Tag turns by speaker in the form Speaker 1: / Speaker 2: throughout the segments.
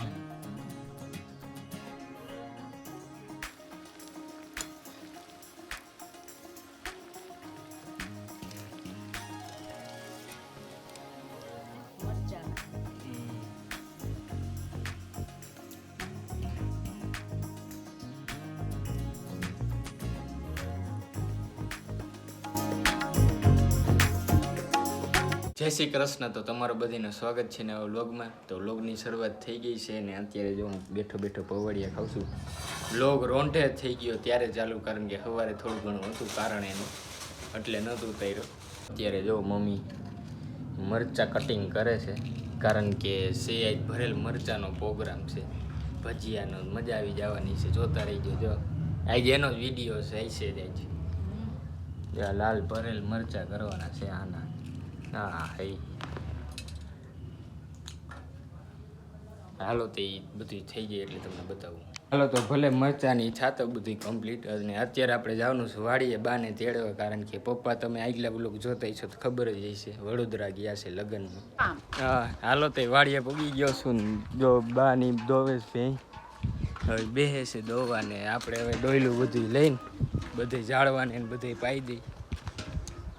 Speaker 1: time.
Speaker 2: જય શ્રી કૃષ્ણ. તો તમારું બધાનું સ્વાગત છે નવા વ્લોગમાં તો વ્લોગની શરૂઆત થઈ ગઈ છે ને અત્યારે જો હું બેઠો બેઠો પવડિયા ખાઉં છું. વ્લોગ રોંઢે થઈ ગયો ત્યારે ચાલુ કારણ કે સવારે થોડું ઘણું હતું કારણ એનું એટલે નહોતું ઉતાર્યો અત્યારે જો મમ્મી મરચાં કટિંગ કરે છે કારણ કે સે આજ ભરેલ મરચાંનો પ્રોગ્રામ છે. ભજીયાનો મજા આવી જવાની છે. જોતા રહીજો જો. આજે એનો જ વીડિયો છે આઈશે જ. જો લાલ ભરેલ મરચાં કરવાના છે આના. હા હઈ હાલો તે ઈ બધું થઈ જાય એટલે તમને બતાવું. હાલો તો ભલે મરચાની છાતો બધી કમ્પ્લીટ અને અત્યારે આપણે જવાનું છે વાડીએ બાને તેડવા કારણ કે પપ્પા તમે આગલા બ્લોક જોતા છો તો ખબર જ હશે વડોદરા ગયા છે લગ્નમાં. હા. હાલો તે વાડીએ પગી ગયો છું ને જો બાની દોવે છે. હવે બેહે છે દોવાને આપણે હવે ડોયલું બધું લઈને બધે જાળવાને ને બધે પાઈ દઈ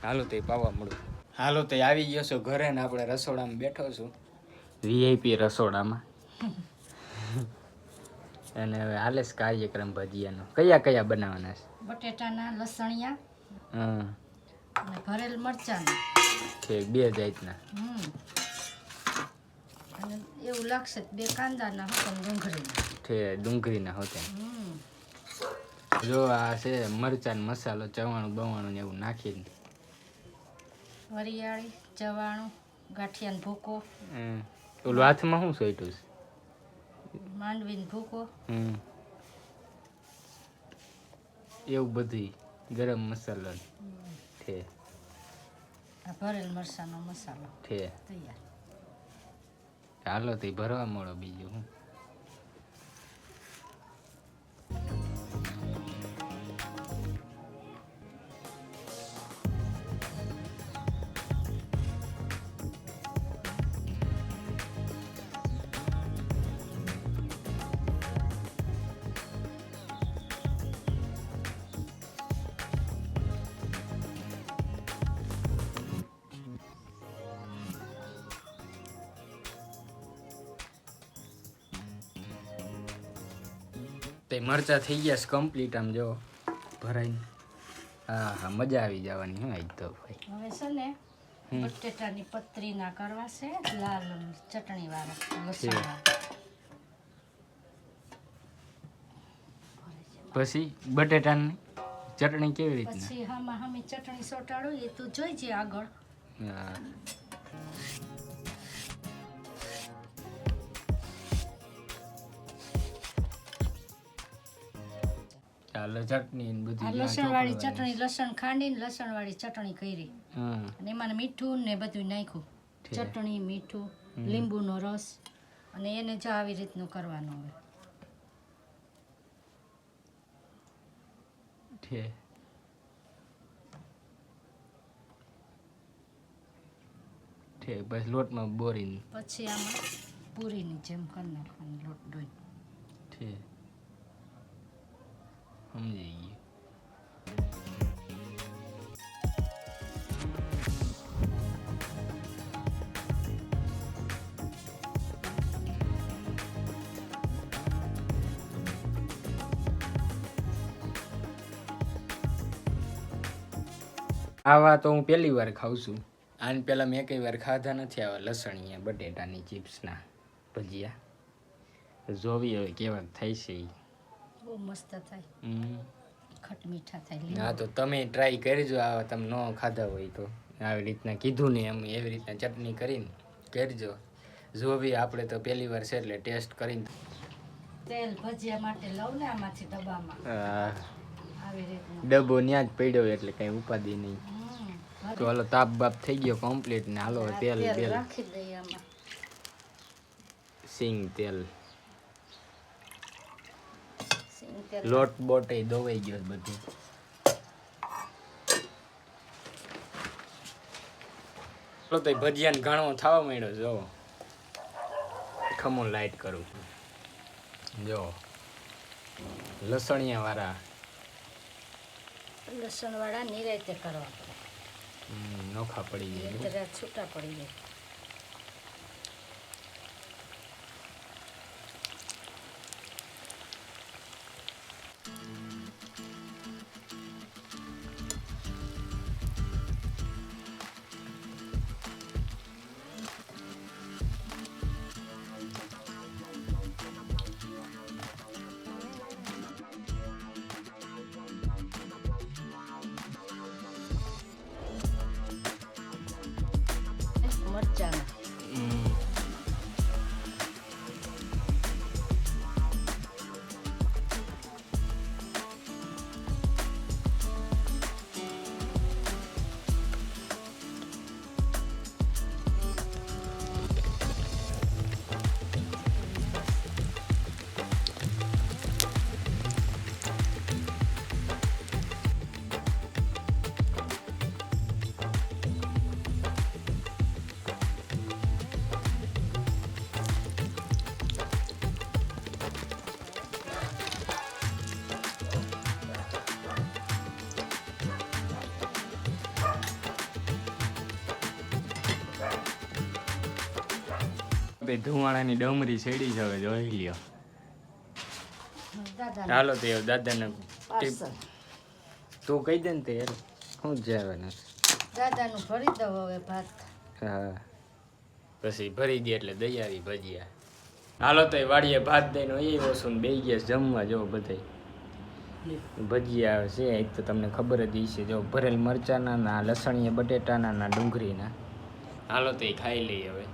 Speaker 2: હાલો તે પાવા મળું. હાલો તો આવી ગયો છું ઘરે ને આપણે રસોડામાં બેઠો છું. વીઆઈપી રસોડામાં. અને હવે હાલે છે કાર્યક્રમ ભજીયાનો. કયા કયા બનાવવાના છે?
Speaker 1: બટેટાના લસણિયા.
Speaker 2: હા
Speaker 1: અને ભરેલ મરચાના
Speaker 2: છે બે જાતના.
Speaker 1: હમ. અને એવું લાગશે બે કાંદાના હતા ડુંગળીના.
Speaker 2: છે ડુંગળીના હોતે જો આ છે મરચાં ને મસાલો ચવાણું બવાણું ને એવું નાખીને.
Speaker 1: વરિયાળી ચવાણું ગાંઠિયાનો ભૂકો.
Speaker 2: ઓલું હાથમાં શું સોઈટું છે?
Speaker 1: માંડવીનો ભૂકો.
Speaker 2: હમ. એવું બધું ગરમ મસાલો છે.
Speaker 1: ભરેલ મરસાનો મસાલો.
Speaker 2: છે.
Speaker 1: તૈયાર.
Speaker 2: હાલો તે ભરવા મળો બીજું હું. તે મરચા થઈ ગયા છે કમ્પ્લીટ આમ જો ભરાઈને. હા હા મજા આવી જવાની હા આજ તો ભાઈ.
Speaker 1: હવે છે ને બટેટાની પતરીના કરવા છે લાલ ચટણી વાળા લસણ
Speaker 2: પછી બટેટાની ચટણી કેવી રીતે
Speaker 1: પછી હામાં હામે ચટણી સોટાડો એ તું જોઈજે આગળ.
Speaker 2: હા. ચટણી ને બધી
Speaker 1: લસણ વાળી ચટણી લસણ ખાંડીને લસણ વાળી ચટણી કરી. અને એમાં મીઠું ને બધું નાખ્યું. ચટણી મીઠું લીંબુનો રસ. અને એને જો આવી રીતનું કરવાનું હવે.
Speaker 2: છે છે બસ લોટમાં બોરીને.
Speaker 1: પછી આમાં પૂરીની જેમ કરી નાખવાની લોટ ડોઈ
Speaker 2: છે સમજી ગયું આવા તો હું પહેલી વાર ખાઉં છું. આને પહેલાં મેં કઈ વાર ખાધા નથી આવા લસણીયા, બટેટાની ચિપ્સના. ભજીયા. જોવી હવે કેવા થાય છે ઈ.
Speaker 1: બહુ મસ્ત થાય. ખટ મીઠા થાય
Speaker 2: હા તો તમે ટ્રાય કરજો આ તમે ન ખાધા હોય તો. આવી રીતના કીધું ને એમ એવી રીતના ચટણી કરીને કરજો. જોવી આપણે તો પહેલી વાર છે એટલે ટેસ્ટ કરીને.
Speaker 1: તેલ ભજીયા માટે લઉં ને આમાંથી ડબ્બામાં. આવી રીતનું.
Speaker 2: ડબ્બો ત્યાં જ પડ્યો એટલે કઈ ઉપાધિ નહીં. તો હાલો તાપ બાપ થઈ ગયો કમ્પ્લીટ ને હાલો તેલ
Speaker 1: તેલ રાખી દઈએ આમાં.
Speaker 2: સિંગ તેલ
Speaker 1: સિંગ તેલ
Speaker 2: લોટ બોટ એ દોવાઈ ગયો બધું. બધું તો ભજીયાને ઘણો થવા માંડ્યો જો ખમણ લાઈટ કરું છું. જો લસણિયા વાળા
Speaker 1: લસણ વાળા નિરાયતે કરવા પડે.
Speaker 2: નોખા પડી જાય
Speaker 1: છૂટા પડી જાય.
Speaker 2: બે ધુમાડાની ડમરી સેડી છે હવે જોઈ લ્યો. હાલો તો દાદાને તું કહી દે ને તે શું જાવે ને.
Speaker 1: દાદાનું ભરી દઉં હવે ભાત.
Speaker 2: હા. પછી ભરી દે એટલે દઈ આવી ભજીયા. હાલો તો વાડીએ ભાત દઈને એ ઓછું બે ગયા જમવા જો બધે. ભજીયા છે એક તો તમને ખબર જ હશે છે જો ભરેલ મરચાના ના લસણીયા બટેટાના ના ડુંગળીના. હાલો તો એ ખાઈ લઈએ હવે.